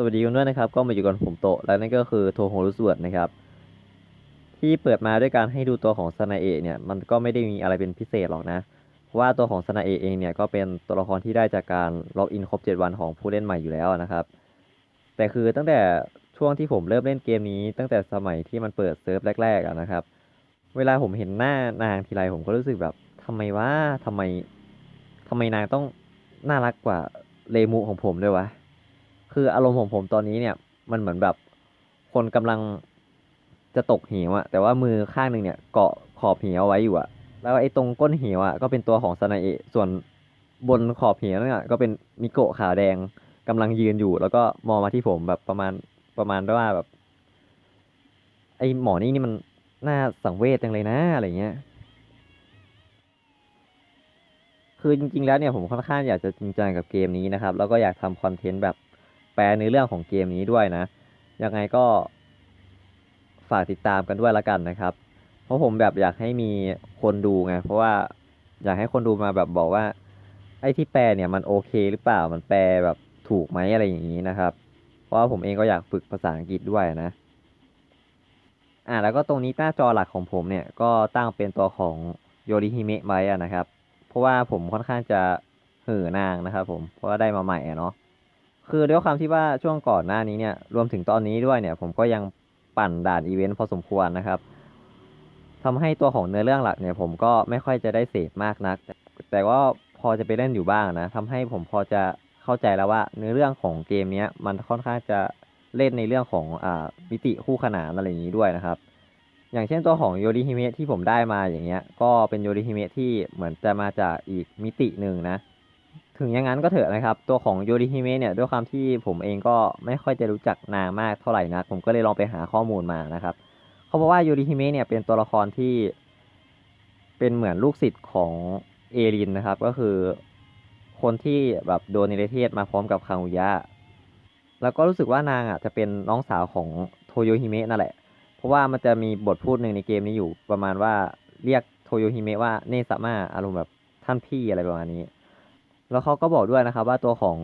สวัสดีกันด้วยนะครับ ก็มาอยู่กับผมโตและนั่นก็คือโทโฮรุสเวดนะครับ ที่เปิดมาด้วยการให้ดูตัวของซานาเอะเนี่ย มันก็ไม่ได้มีอะไรเป็นพิเศษหรอกนะ เพราะว่าตัวของซานาเอะเองเนี่ยก็เป็นตัวละครที่ได้จากการล็อกอินครบ 7 วันของผู้เล่นใหม่อยู่แล้วนะครับ แต่คือตั้งแต่ช่วงที่ผมเริ่มเล่นเกมนี้ ตั้งแต่สมัยที่มันเปิดเซิร์ฟแรกๆนะครับ เวลาผมเห็นหน้านางทีไรผมก็รู้สึกแบบทำไมวะทำไมทำไมนางต้องน่ารักกว่าเลมูของผมด้วยวะ คืออารมณ์ของผมตอนนี้เนี่ย มันเหมือนแบบคนกำลังจะตกเหวอะแต่ว่ามือข้างหนึ่งเนี่ย เกาะขอบเหวไว้อยู่อะแล้วไอ้ตรงก้นเหวอะก็เป็นตัวของซานาเอะส่วนบนขอบเหวนั่นอะก็เป็นมิโกะขาวแดงกำลังยืนอยู่ แล้วก็มองมาที่ผมแบบประมาณประมาณว่าแบบ ไอ้หมอนี่นี่มันน่าสังเวชจังเลยนะอะไรเงี้ยคือจริงๆแล้วเนี่ยผมค่อนข้างอยากจะจริงจังกับเกมนี้นะครับ แล้วก็อยากทำคอนเทนต์แบบ ปลในเรื่องของเกมนี้ด้วยนะ ยังไงก็ฝากติดตามกันด้วยละกันนะครับ เพราะผมแบบอยากให้มีคนดูไง เพราะว่าอยากให้คนดูมาแบบบอกว่า ไอ้ที่แปลเนี่ยมันโอเคหรือเปล่า มันแปลแบบถูกไหมอะไรอย่างนี้นะครับ เพราะว่าผมเองก็อยากฝึกภาษาอังกฤษด้วยนะ อ่าแล้วก็ตรงนี้หน้าจอหลักของผมเนี่ยก็ตั้งเป็นตัวของโยริฮิเมะไว้นะครับ เพราะว่าผมค่อนข้างจะเห่อนางนะครับผม เพราะว่าได้มาใหม่เนาะ คือด้วยความที่ว่าช่วงก่อนหน้านี้เนี่ยรวมถึงตอนนี้ด้วยเนี่ย ผมก็ยังปั่นด่านอีเวนต์พอสมควรนะครับทำให้ตัวของเนื้อเรื่องหลักเนี่ย ผมก็ไม่ค่อยจะได้เสพมากนัก แต่ว่าพอจะไปเล่นอยู่บ้างนะทำให้ผมพอจะเข้าใจแล้วว่าเนื้อเรื่องของเกมเนี้ยมันค่อนข้างจะเล่นในเรื่องของอ่ามิติคู่ขนานอะไรอย่างนี้ด้วยนะครับ อย่างเช่นตัวของโยริฮิเมะที่ผมได้มาอย่างเงี้ย ก็เป็นโยริฮิเมะที่เหมือนจะมาจากอีกมิติหนึ่งนะ ถึงอย่างนั้นก็เถอะนะครับ ตัวของโยริฮิเมะเนี่ยด้วยความที่ผมเองก็ไม่ค่อยจะรู้จักนางมากเท่าไหร่นะผมก็เลยลองไปหาข้อมูลมานะครับ เขาบอกว่าโยริฮิเมะเนี่ยเป็นตัวละครที่ เป็นเหมือนลูกศิษย์ของเอรินนะครับ ก็คือคนที่แบบโดนนิรเทศมาพร้อมกับคางุยะแล้วก็รู้สึกว่านางอะจะเป็นน้องสาวของโทโยฮิเมะนั่นแหละ เพราะว่ามันจะมีบทพูดหนึ่งในเกมนี้อยู่ประมาณว่าเรียกโทโยฮิเมะว่าเนซาม่าอารมณ์แบบท่านพี่อะไรประมาณนี้ แล้วเขาก็บอกด้วยนะครับ ว่าตัวของ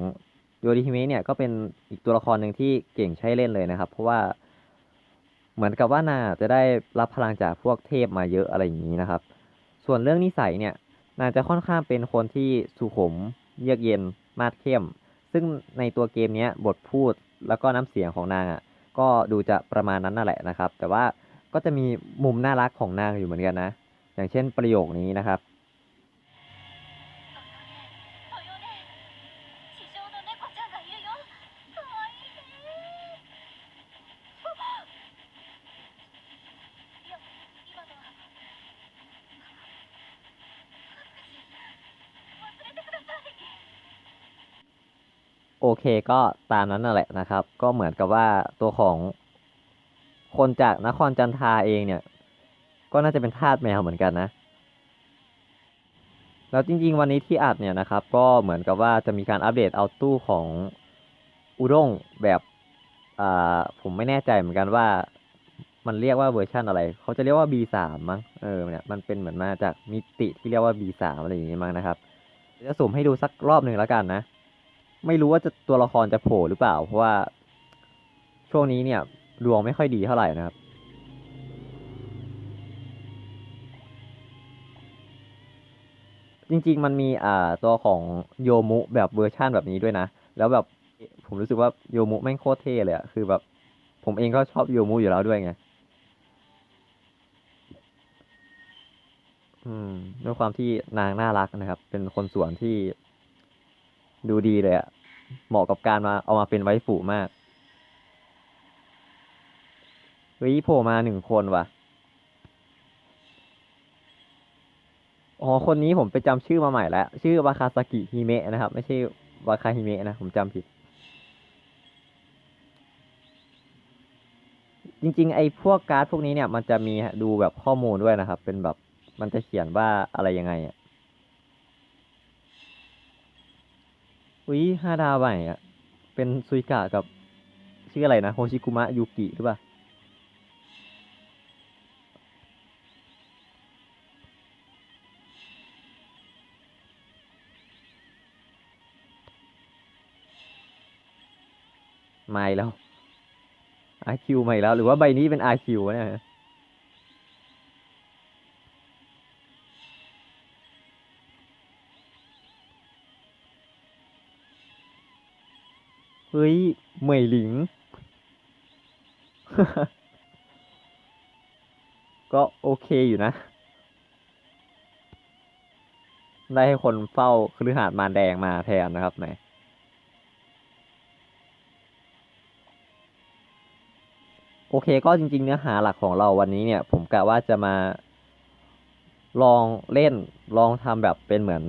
โยริฮิเมะเนี่ยก็เป็นอีกตัวละครหนึ่งที่เก่งใช้เล่นเลยนะครับ เพราะว่าเหมือนกับว่านาจะได้รับพลังจากพวกเทพมาเยอะอะไรอย่างนี้นะครับ ส่วนเรื่องนิสัยเนี่ยนางจะค่อนข้างเป็นคนที่สุขุมเยือกเย็นมาดเข้ม ซึ่งในตัวเกมนี้บทพูดแล้วก็น้ำเสียงของนางอะก็ดูจะประมาณนั้นนั่นแหละนะครับ แต่ว่าก็จะมีมุมน่ารักของนางอยู่เหมือนกันนะ อย่างเช่นประโยคนี้นะครับ เคก็ตามนั้นนั่นแหละนะครับ ก็เหมือนกับว่าตัวของคนจากนครจันทาเองเนี่ย ก็น่าจะเป็นทาสแมวเหมือนกันนะแล้วจริง ๆ วันนี้ที่อัดเนี่ยนะครับ ก็เหมือนกับว่าจะมีการอัปเดตเอาตู้ของอุด้งแบบอ่าผมไม่แน่ใจเหมือนกันว่ามันเรียกว่าเวอร์ชันอะไร เขาจะเรียกว่า B3 มั้ง เออ เนี่ย มันเป็นเหมือนมาจากมิติที่เรียกว่า B3 อะไรอย่างงี้มั้งนะครับ จะสุ่มให้ดูสักรอบหนึ่งแล้วกันนะ ไม่รู้ว่าจะตัวละครจะโผล่หรือเปล่า เพราะว่าช่วงนี้เนี่ยดวงไม่ค่อยดีเท่าไหร่นะครับจริง ๆ มันมีอ่าตัวของโยมุแบบเวอร์ชั่นแบบนี้ด้วยนะ แล้วแบบผมรู้สึกว่าโยมุแม่งโคตรเท่เลยอะคือแบบ ผมเองก็ชอบโยมุอยู่แล้วด้วยไง อืมด้วยความที่นางน่ารักนะครับ เป็นคนสวนที่ ดูดีเลยอะเหมาะกับการมาเอามาเป็นไวฟูมากเฮ้ยโผล่มาหนึ่งคนว่ะ อ๋อ คนนี้ผมไปจำชื่อมาใหม่แล้ว ชื่อวาคาซากิฮิเมะนะครับ ไม่ใช่วาคาฮิเมะนะ ผมจำผิด จริงๆ ไอ้พวกการ์ดพวกนี้เนี่ย มันจะมีดูแบบข้อมูลด้วยนะครับ เป็นแบบ มันจะเขียนว่าอะไรยังไงอะ อุ้ยห้าดาวใหม่อะ เป็นซุยกะกับชื่ออะไรนะโฮชิกุมะยูกิหรือเปล่าไม่แล้ว RQ ใหม่แล้ว หรือว่าใบนี้เป็น RQ เนี่ย เฮ้ยเหมยหลิง ก็โอเคอยู่นะ ได้ให้คนเฝ้าคฤหาสน์มารแดงมาแทนนะครับไหนโอเคก็จริงๆเนื้อหาหลักของเราวันนี้เนี่ย ผมกะว่าจะมา ลองเล่นลองทำแบบเป็นเหมือน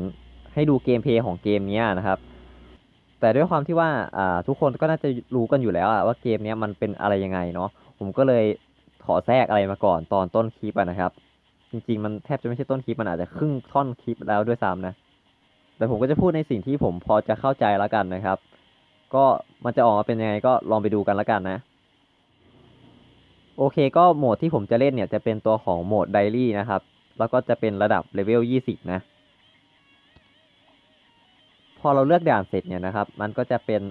ให้ดูเกมเพลย์ของเกมนี้นะครับ แต่ด้วยความที่ว่าอ่าทุกคนก็น่าจะรู้กันอยู่แล้วอะว่าเกมเนี้ยมันเป็นอะไรยังไงเนาะผมก็เลยขอแทรกอะไรมาก่อนตอนต้นคลิปอะนะครับ จริง ๆ มันแทบจะไม่ใช่ต้นคลิปมันอาจจะครึ่งท่อนคลิปแล้วด้วยซ้ำนะ แต่ผมก็จะพูดในสิ่งที่ผมพอจะเข้าใจแล้วกันนะครับ ก็มันจะออกมาเป็นยังไงก็ลองไปดูกันแล้วกันนะโอเคก็โหมดที่ผมจะเล่นเนี่ยจะเป็นตัวของโหมดไดรี่นะครับ แล้วก็จะเป็นระดับเลเวล 20 นะ พอเราเลือกด่านเสร็จเนี่ยนะครับ มันก็จะเป็น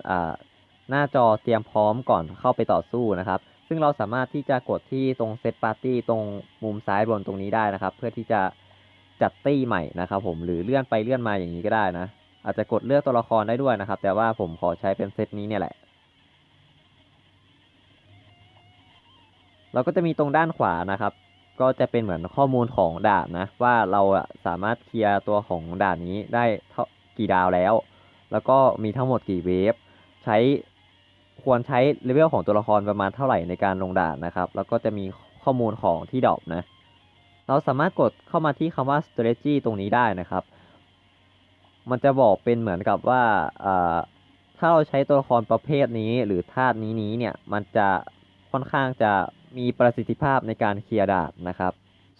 หน้าจอเตรียมพร้อมก่อนเข้าไปต่อสู้นะครับ ซึ่งเราสามารถที่จะกดที่ตรงเซตปาร์ตี้ตรงมุมซ้ายบนตรงนี้ได้นะครับ เพื่อที่จะจัดตี้ใหม่นะครับ ผมหรือเลื่อนไปเลื่อนมาอย่างนี้ก็ได้นะ อาจจะกดเลือกตัวละครได้ด้วยนะครับ แต่ว่าผมขอใช้เป็นเซตนี้เนี่ยแหละเราก็จะมีตรงด้านขวานะครับ ก็จะเป็นเหมือนข้อมูลของด่านนะ ว่าเราสามารถเคลียร์ตัวของด่านนี้ได้เท่า กี่ดาวแล้ว แล้วก็มีทั้งหมดกี่เวฟใช้ควรใช้เลเวลของตัวละครประมาณเท่าไหร่ในการลงด่านนะครับ แล้วก็จะมีข้อมูลของที่ดรอปนะ เราสามารถกดเข้ามาที่คำว่า strategy ตรงนี้ได้นะครับ มันจะบอกเป็นเหมือนกับว่าอ่าถ้าเราใช้ตัวละครประเภทนี้หรือธาตุนี้นี้เนี่ย มันจะค่อนข้างจะมีประสิทธิภาพในการเคลียร์ด่านนะครับ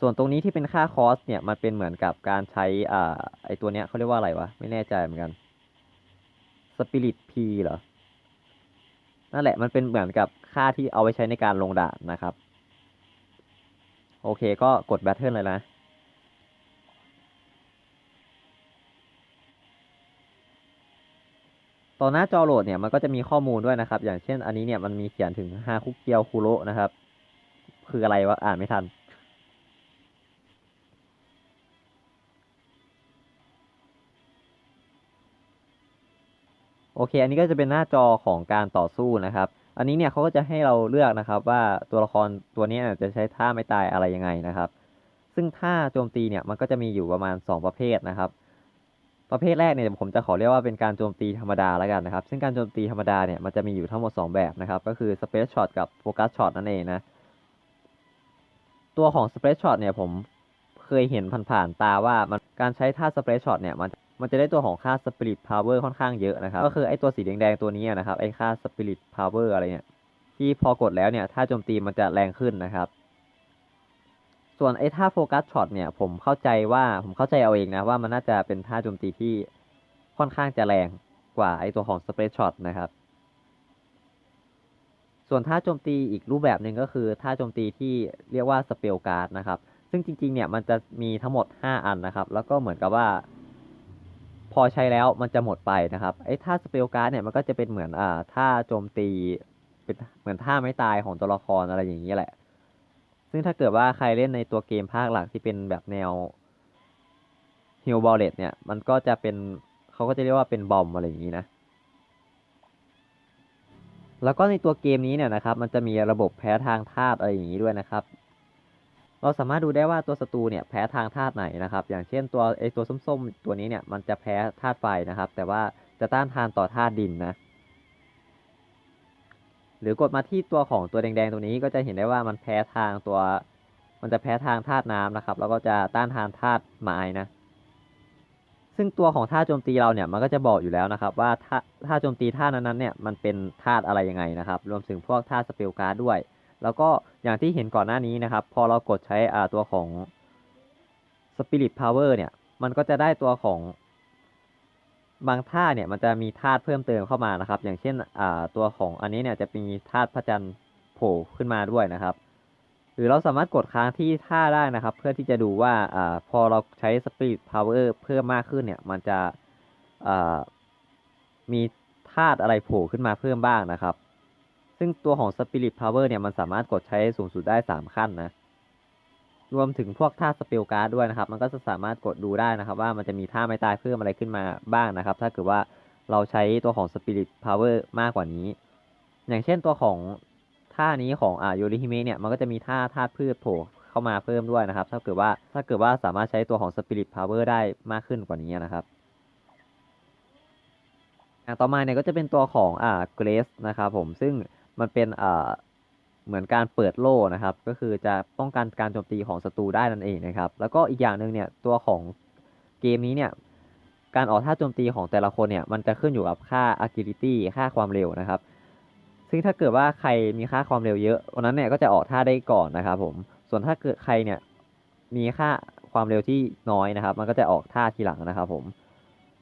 ส่วนตรงนี้ที่เป็นค่าคอสเนี่ยมันเป็นเหมือนกับการใช้อ่าไอตัวเนี้ยเขาเรียกว่าอะไรวะ ไม่แน่ใจเหมือนกัน Spirit P เหรอ นั่นแหละมันเป็นเหมือนกับค่าที่เอาไว้ใช้ในการลงด่านนะครับ โอเคก็กด Battle เลยนะตอนหน้าจอโหลดเนี่ยมันก็จะมีข้อมูลด้วยนะครับ อย่างเช่นอันนี้เนี่ยมันมีเขียนถึงฮาคุเกียวคุโรนะครับ คืออะไรวะอ่านไม่ทัน โอเค อันนี้ก็จะเป็นหน้าจอของการต่อสู้นะครับ อันนี้เนี่ยเขาก็จะให้เราเลือกนะครับ ว่าตัวละครตัวนี้จะใช้ท่าไม่ตายอะไรยังไงนะครับ ซึ่งท่าโจมตีเนี่ยมันก็จะมีอยู่ประมาณ 2 ประเภทนะครับ ประเภทแรกเนี่ยผมจะขอเรียกว่าเป็นการโจมตีธรรมดาแล้วกันนะครับ ซึ่งการโจมตีธรรมดาเนี่ยมันจะมีอยู่ทั้งหมด 2 แบบนะครับ ก็คือ Space Shot กับ Focus Shot นั่นเองนะ ตัวของ Space Shot เนี่ยผมเคยเห็นผ่านๆตาว่ามันการใช้ท่า Space Shot เนี่ยมัน มันจะได้ตัวของค่า Spirit Power ค่อนข้างเยอะนะครับ ก็คือไอตัวสีแดงๆตัวนี้นะครับ ไอค่า Spirit Power อะไรเนี่ยที่พอกดแล้วเนี่ยท่าโจมตีมันจะแรงขึ้นนะครับ ส่วนไอ้ท่าโฟกัสช็อตเนี่ยผมเข้าใจว่าผมเข้าใจเอาเองนะว่ามันน่าจะเป็นท่าโจมตีที่ค่อนข้างจะแรงกว่าไอ้ตัวของสเปซช็อตนะครับ ส่วนท่าโจมตีอีกรูปแบบหนึ่งก็คือท่าโจมตีที่เรียกว่าสเปลการ์ดนะครับ ซึ่งจริงๆเนี่ยมันจะมีทั้งหมด 5 อันนะครับ แล้วก็เหมือนกับว่า พอใช้แล้วมันจะหมดไปนะครับไอ้ท่าสเปลการ์ดเนี่ยมันก็จะเป็นเหมือนอ่าท่าโจมตีเป็นเหมือนท่าไม่ตายของตัวละครอะไรอย่างนี้แหละ ซึ่งถ้าเกิดว่าใครเล่นในตัวเกมภาคหลักที่เป็นแบบแนวฮิลบอลเลตเนี่ยมันก็จะเป็นเขาก็จะเรียกว่าเป็นบอมอะไรอย่างนี้นะ แล้วก็ในตัวเกมนี้เนี่ยนะครับ มันจะมีระบบแพ้ทางธาตุอะไรอย่างนี้ด้วยนะครับ เราสามารถดูได้ว่าตัวศัตรูเนี่ยแพ้ทางธาตุไหนนะครับ อย่างเช่นตัวไอตัวส้มๆ ตัวนี้เนี่ยมันจะแพ้ธาตุไฟนะครับ แต่ว่าจะต้านทานต่อธาตุดินนะ หรือกดมาที่ตัวของตัวแดงๆตัวนี้ก็จะเห็นได้ว่ามันแพ้ทางตัว มันจะแพ้ทางธาตุน้ำนะครับ แล้วก็จะต้านทานธาตุไม้นะ ซึ่งตัวของท่าโจมตีเราเนี่ยมันก็จะบอกอยู่แล้วนะครับ ว่าท่าท่าโจมตีท่านั้นๆเนี่ยมันเป็นธาตุอะไรยังไงนะครับ รวมถึงพวกท่าสเปลการ์ดด้วย แล้วก็อย่างที่เห็นก่อนหน้านี้นะครับ พอเรากดใช้ตัวของ Spirit Power เนี่ย มันก็จะได้ตัวของบางท่าเนี่ยมันจะมีธาตุเพิ่มเติมเข้ามานะครับ อย่างเช่นตัวของอันนี้เนี่ยจะมีธาตุพระจันทร์โผล่ขึ้นมาด้วยนะครับ หรือเราสามารถกดค้างที่ท่าได้นะครับ เพื่อที่จะดูว่าอพอเราใช้ Spirit Power เพิ่มมากขึ้นเนี่ย มันจะมีธาตุอะไรโผล่ขึ้นมาเพิ่มบ้างนะครับ ซึ่งตัวของ Spirit Power เนี่ยมันสามารถกดใช้สูงสุดได้ 3 ขั้นนะ รวมถึงพวกท่าสเปลการ์ดด้วยนะครับ มันก็จะสามารถกดดูได้นะครับ ว่ามันจะมีท่าไม่ตายเพิ่มอะไรขึ้นมาบ้างนะครับ ถ้าเกิดว่าเราใช้ตัวของ Spirit Power มากกว่านี้ อย่างเช่นตัวของท่านี้ของอ่าโยริฮิเมะเนี่ยมันก็จะมีท่าธาตุพืชโผล่เข้ามาเพิ่มด้วยนะครับ ถ้าเกิดว่าถ้าเกิดว่าสามารถใช้ตัวของ Spirit Power ได้มากขึ้นกว่านี้นะครับอ่าต่อมาเนี่ยก็จะเป็นตัวของอ่าเกรสนะครับผมซึ่ง มันเป็นอ่าเหมือนการเปิดโล่นะครับ ก็คือจะป้องกันการโจมตีของศัตรูได้นั่นเองนะครับ แล้วก็อีกอย่างหนึ่งเนี่ยตัวของเกมนี้เนี่ยการออกท่าโจมตีของแต่ละคนเนี่ยมันจะขึ้นอยู่กับค่า agility ค่าความเร็วนะครับ ซึ่งถ้าเกิดว่าใครมีค่าความเร็วเยอะวันนั้นเนี่ยก็จะออกท่าได้ก่อนนะครับผม ส่วนถ้าเกิดใครเนี่ยมีค่าความเร็วที่น้อยนะครับ มันก็จะออกท่าทีหลังนะครับผม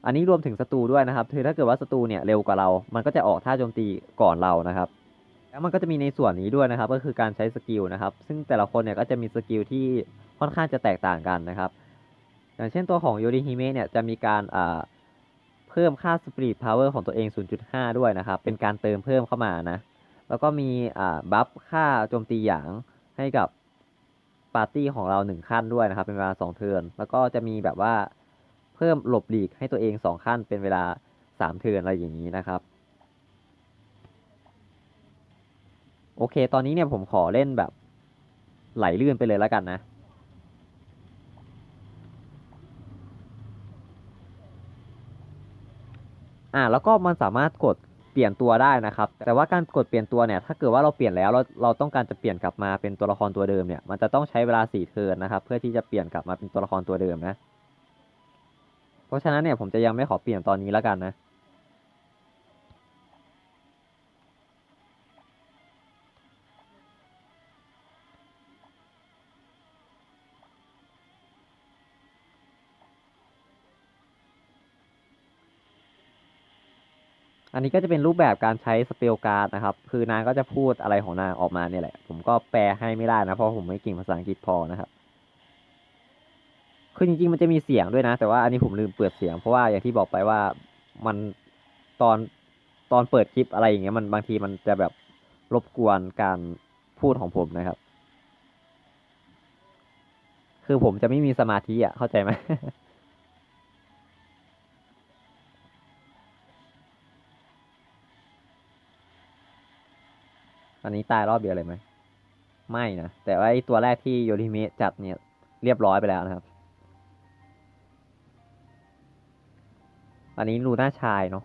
อันนี้รวมถึงศัตรูด้วยนะครับคือถ้าเกิดว่าศัตรูเนี่ยเร็วกว่าเรา มันก็จะออกท่าโจมตีก่อนเรานะครับ แล้วมันก็จะมีในส่วนนี้ด้วยนะครับ ก็คือการใช้สกิลนะครับ ซึ่งแต่ละคนเนี่ยก็จะมีสกิลที่ค่อนข้างจะแตกต่างกันนะครับ อย่างเช่นตัวของโยริฮิเมะเนี่ยจะมีการอ่าเพิ่มค่า Spirit Power ของตัวเอง 0.5 ด้วยนะครับ เป็นการเติมเพิ่มเข้ามานะ แล้วก็มีอ่าบัฟค่าโจมตีหยางให้กับปาร์ตี้ของเราหนึ่งขั้นด้วยนะครับ เป็นเวลาสองเทิร์น แล้วก็จะมีแบบว่าเพิ่มหลบหลีกให้ตัวเองสองขั้นเป็นเวลาสามเทิร์นอะไรอย่างนี้นะครับ อเค ตอนนี้เนี่ยผมขอเล่นแบบ ไหลลื่นไปเลยแล้วกันนะ อ่าแล้วก็มันสามารถกดเปลี่ยนตัวได้นะครับ แต่ว่าการกดเปลี่ยนตัวเนี่ย ถ้าเกิดว่าเราเปลี่ยนแล้วเราเราต้องการจะเปลี่ยนกลับมาเป็นตัวละครตัวเดิมเนี่ย มันจะต้องใช้เวลาสี่เทิร์นนะครับ เพื่อที่จะเปลี่ยนกลับมาเป็นตัวละครตัวเดิมนะ เพราะฉะนั้นเนี่ยผมจะยังไม่ขอเปลี่ยนตอนนี้แล้วกันนะ อันนี้ก็จะเป็นรูปแบบการใช้สเปลการ์ดนะครับ คือนางก็จะพูดอะไรของนางออกมาเนี่ยแหละ ผมก็แปลให้ไม่ได้นะ เพราะผมไม่เก่งภาษาอังกฤษพอนะครับ คือจริงๆมันจะมีเสียงด้วยนะ แต่ว่าอันนี้ผมลืมเปิดเสียง เพราะว่าอย่างที่บอกไปว่ามันตอนตอนเปิดคลิปอะไรอย่างเงี้ยมันบางทีมันจะแบบรบกวนการพูดของผมนะครับ คือผมจะไม่มีสมาธิอะ เข้าใจไหม อันนี้ตายรอบเดียวเลยไหม ไม่นะ แต่ว่าไอตัวแรกที่โยริเมะจัดเนี่ยเรียบร้อยไปแล้วนะครับ อันนี้ลูน่าชายเนาะ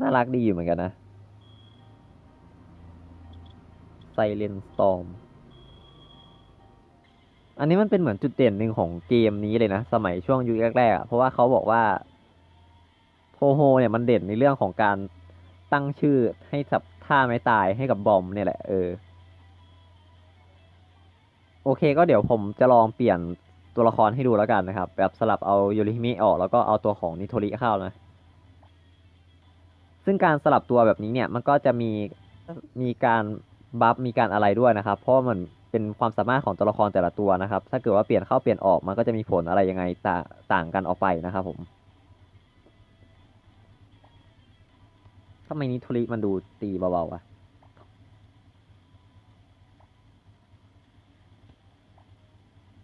น่ารักดีอยู่เหมือนกันนะไซเลนสตอมอันนี้มันเป็นเหมือนจุดเด่นหนึ่งของเกมนี้เลยนะ สมัยช่วงยุคแรกๆเพราะว่าเขาบอกว่าโทโฮเนี่ยมันเด่นในเรื่องของการ ตั้งชื่อให้สับท่าไม้ตายให้กับบอมเนี่ยแหละเออ โอเคก็เดี๋ยวผมจะลองเปลี่ยนตัวละครให้ดูแล้วกันนะครับ แบบสลับเอาโยริฮิมิออกแล้วก็เอาตัวของนิโทริเข้านะ ซึ่งการสลับตัวแบบนี้เนี่ยมันก็จะมีมีการบัฟมีการอะไรด้วยนะครับ เพราะมันเป็นความสามารถของตัวละครแต่ละตัวนะครับ ถ้าเกิดว่าเปลี่ยนเข้าเปลี่ยนออกมันก็จะมีผลอะไรยังไงต่างต่างกันออกไปนะครับผม ทำไมนิโทริมันดูตีเบาๆอะ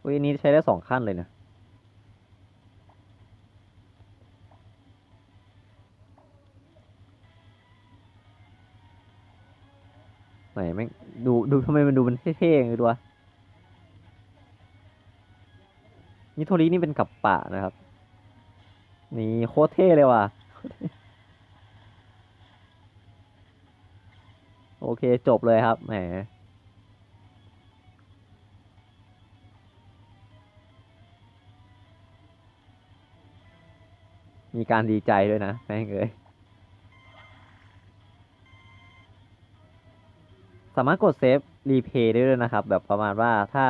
อุ้ยนี้ใช้ได้สองขั้นเลยนะ ไหนแม่งดูดูทำไมมันดูมันเท่ๆอย่างนี้ด้วยนิโทรินี่เป็นกับปะนะครับ นี่โคตรเท่เลยว่ะ โอเคจบเลยครับแหมมีการดีใจด้วยนะแม่งเอ้ยสามารถกดเซฟรีเพย์ได้ด้วยนะครับ แบบประมาณว่าถ้า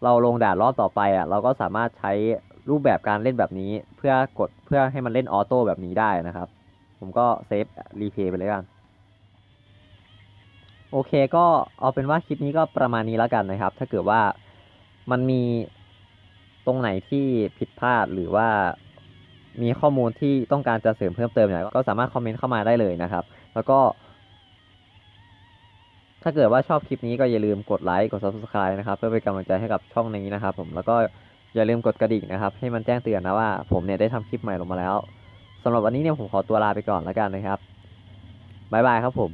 เราลงด่านรอบต่อไปอะ เราก็สามารถใช้รูปแบบการเล่นแบบนี้ เพื่อกดเพื่อให้มันเล่นออโต้แบบนี้ได้นะครับ ผมก็เซฟรีเพย์ไปเลยกัน โอเคก็เอาเป็นว่าคลิปนี้ก็ประมาณนี้แล้วกันนะครับ ถ้าเกิดว่ามันมีตรงไหนที่ผิดพลาดหรือว่ามีข้อมูลที่ต้องการจะเสริมเพิ่มเติมเนี่ยก็สามารถคอมเมนต์เข้ามาได้เลยนะครับ แล้วก็ ถ้าเกิดว่าชอบคลิปนี้ก็อย่าลืมกดไลค์กด subscribe นะครับ เพื่อเป็นกำลังใจให้กับช่องนี้นะครับ ผมแล้วก็อย่าลืมกดกระดิ่งนะครับ ให้มันแจ้งเตือนนะว่าผมเนี่ยได้ทำคลิปใหม่ลงมาแล้วสำหรับวันนี้เนี่ยผมขอตัวลาไปก่อนแล้วกันนะครับบ๊ายบายครับผม